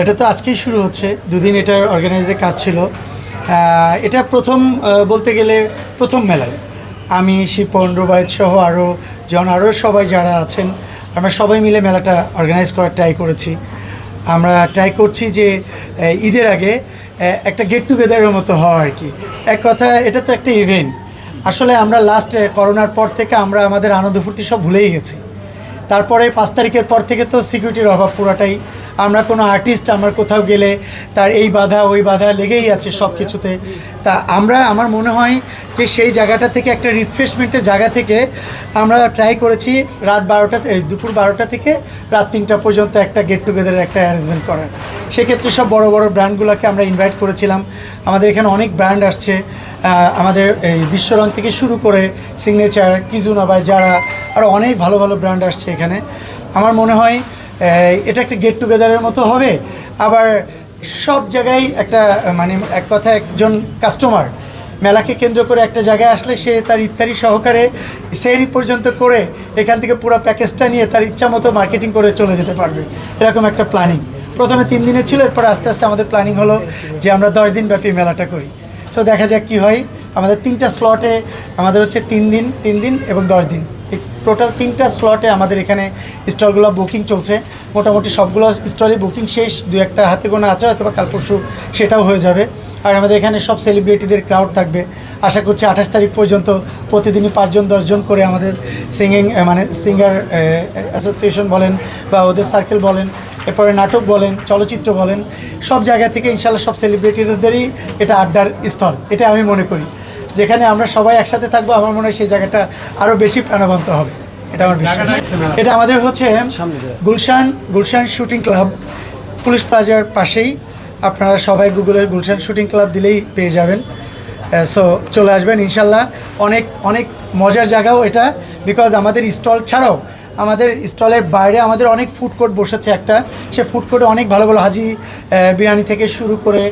এটা তো আজকেই শুরু হচ্ছে। দুদিন এটার অর্গানাইজে কাজ ছিল। এটা প্রথম বলতে গেলে প্রথম মেলায়। আমি, শিপন, রুবায়ত সহ আরও জন আরও সবাই যারা আছেন, আমরা সবাই মিলে মেলাটা অর্গানাইজ করার ট্রাই করেছি। আমরা ট্রাই করছি যে ঈদের আগে একটা গেট টুগেদারের মতো হওয়া আর কি। এক কথা, এটা তো একটা ইভেন্ট আসলে আমরা লাস্ট করোনার পর থেকে আমরা আমাদের আনন্দ ফুর্তি সব ভুলেই গেছি। তারপরে পাঁচ তারিখের পর থেকে তো সিকিউরিটির অভাব পুরাটাই আমরা কোনো আর্টিস্ট আমরা কোথাও গেলে তার এই বাধা, ওই বাধা লেগেই আছে সব কিছুতে তা আমরা, আমার মনে হয় যে সেই জায়গাটা থেকে একটা রিফ্রেশমেন্টের জায়গা থেকে আমরা ট্রাই করেছি রাত বারোটা দুপুর বারোটা থেকে রাত তিনটা পর্যন্ত একটা গেট টুগেদারের একটা অ্যারেঞ্জমেন্ট করার। সেক্ষেত্রে সব বড় বড় ব্র্যান্ডগুলোকে আমরা ইনভাইট করেছিলাম। আমাদের এখানে অনেক ব্র্যান্ড আসছে। আমাদের এই বিশ্বরং থেকে শুরু করে সিগনেচার কিজুনাবাই যারা আরও অনেক ভালো ভালো ব্র্যান্ড আসছে এখানে। আমার মনে হয় এটা একটা গেট টুগেদারের মতো হবে। আবার সব জায়গায় একটা মানে এক কথা একজন কাস্টমার মেলাকে কেন্দ্র করে একটা জায়গায় আসলে সে তার ইত্যাদি সহকারে সেই পর্যন্ত করে এখান থেকে পুরো প্যাকেজটা নিয়ে তার ইচ্ছা মতো মার্কেটিং করে চলে যেতে পারবে। এরকম একটা প্ল্যানিং প্রথমে তিন দিনে ছিল, এরপর আস্তে আস্তে আমাদের প্ল্যানিং হলো যে আমরা দশ দিন ব্যাপী মেলাটা করি। সো দেখা যাক কী হয়। আমাদের তিনটা স্লটে আমাদের হচ্ছে তিন দিন তিন দিন এবং দশ দিন। টোটাল তিনটা স্লটে আমাদের এখানে স্টলগুলো বুকিং চলছে। মোটামুটি সবগুলো স্টলে বুকিং শেষ, দু একটা হাতে গোনা আছে হয়তো বা কাল পরশু সেটাও হয়ে যাবে। আর আমাদের এখানে সব সেলিব্রিটিদের ক্রাউড থাকবে। আশা করছি আঠাশ তারিখ পর্যন্ত প্রতিদিনই পাঁচজন, দশজন করে আমাদের সিঙ্গিং মানে সিঙ্গার অ্যাসোসিয়েশন বলেন বা ওদের সার্কেল বলেন, এরপরে নাটক বলেন, চলচ্চিত্র বলেন, সব জায়গা থেকে ইনশাল্লাহ সব সেলিব্রিটিদেরই এটা আড্ডার স্থল। এটা আমি মনে করি। যেখানে আমরা সবাই একসাথে থাকব আমার মনে হয় সেই জায়গাটা আরও বেশি প্রাণবন্ত হবে। এটা আমার বিশ্বাস। এটা আমাদের হচ্ছে Gulshan Gulshan shooting club police প্লাজার পাশেই। আপনারা সবাই গুগলে গুলশান শুটিং ক্লাব দিলেই পেয়ে যাবেন। সো চলে আসবেন ইনশাল্লাহ। অনেক অনেক মজার জায়গাও এটা বিকজ আমাদের স্টল ছাড়াও আমাদের স্টলের বাইরে আমাদের অনেক ফুড কোর্ট বসেছে একটা। সে ফুড কোর্টে অনেক ভালো ভালো হাজি বিরিয়ানি থেকে শুরু করে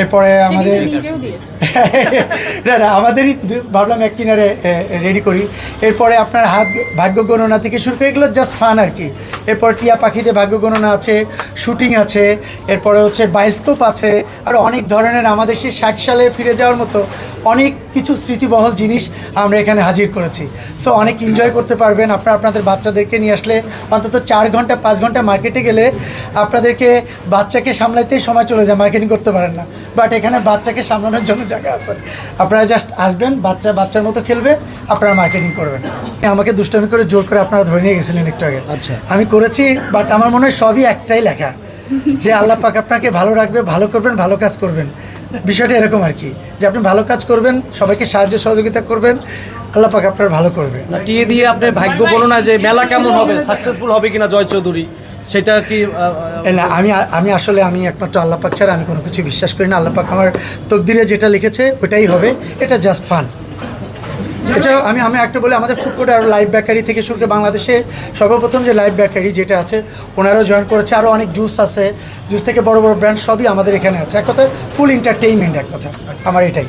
এরপরে আমাদের না না আমাদেরই ভাবলাম এক কিনারে রেডি করি। এরপরে আপনার হাত ভাগ্য গণনা থেকে শুরু করে এগুলো জাস্ট ফান আর কি। এরপর টিয়া পাখিতে ভাগ্য গণনা আছে শুটিং আছে এরপরে হচ্ছে বায়োস্কোপ আছে আর অনেক ধরনের আমাদের সেই ষাট সালে ফিরে যাওয়ার মতো অনেক কিছু স্মৃতিবহল জিনিস আমরা এখানে হাজির করেছি। সো অনেক এনজয় করতে পারবেন। আপনারা আপনাদের বাচ্চাদেরকে নিয়ে আসলে অন্তত চার ঘণ্টা পাঁচ ঘণ্টা মার্কেটে গেলে আপনাদেরকে বাচ্চাকে সামলাইতেই সময় চলে যায় মার্কেটিং করতে পারেন না। বাট এখানে বাচ্চাকে সামলানোর জন্য জায়গা আছে। আপনারা জাস্ট আসবেন বাচ্চা বাচ্চার মতো খেলবে আপনারা মার্কেটিং করবেন। আমাকে দুষ্টামি করে জোর করে আপনারা ধরে নিয়ে গেছিলেন একটু আগে। আচ্ছা। আমি করেছি বাট আমার মনে হয় সবই একটাই লেখা। যে আল্লাহ পাক আপনাকে ভালো রাখবে ভালো করবেন ভালো কাজ করবেন। বিষয়টা এরকম আর কি যে আপনি ভালো কাজ করবেন সবাইকে সাহায্য সহযোগিতা করবেন আল্লাহ পাক আপনার ভালো করবে। না টিয়ে দিয়ে আপনার ভাগ্য বলো না যে মেলা কেমন হবে সাকসেসফুল হবে কিনা জয় চৌধুরী সেটা কি না, আমি আমি আসলে, আমি একমাত্র আল্লাহ পাক ছাড়া আমি কোনো কিছু বিশ্বাস করি না। আল্লাহ পাক আমার তকদিরে যেটা লিখেছে ওটাই হবে। এটা জাস্ট ফান এছাড়াও আমি আমি একটা বলি, আমাদের ফুড কোর্টে আরও লাইভ বেকারি থেকে শুরু করে বাংলাদেশে সর্বপ্রথম যে লাইভ বেকারি যেটা আছে, ওনারাও জয়েন করেছে। আরও অনেক জুস আছে। জুস থেকে বড় বড় ব্র্যান্ড সবই আমাদের এখানে আছে। এক কথা ফুল এন্টারটেইনমেন্ট এক কথা আমার এটাই।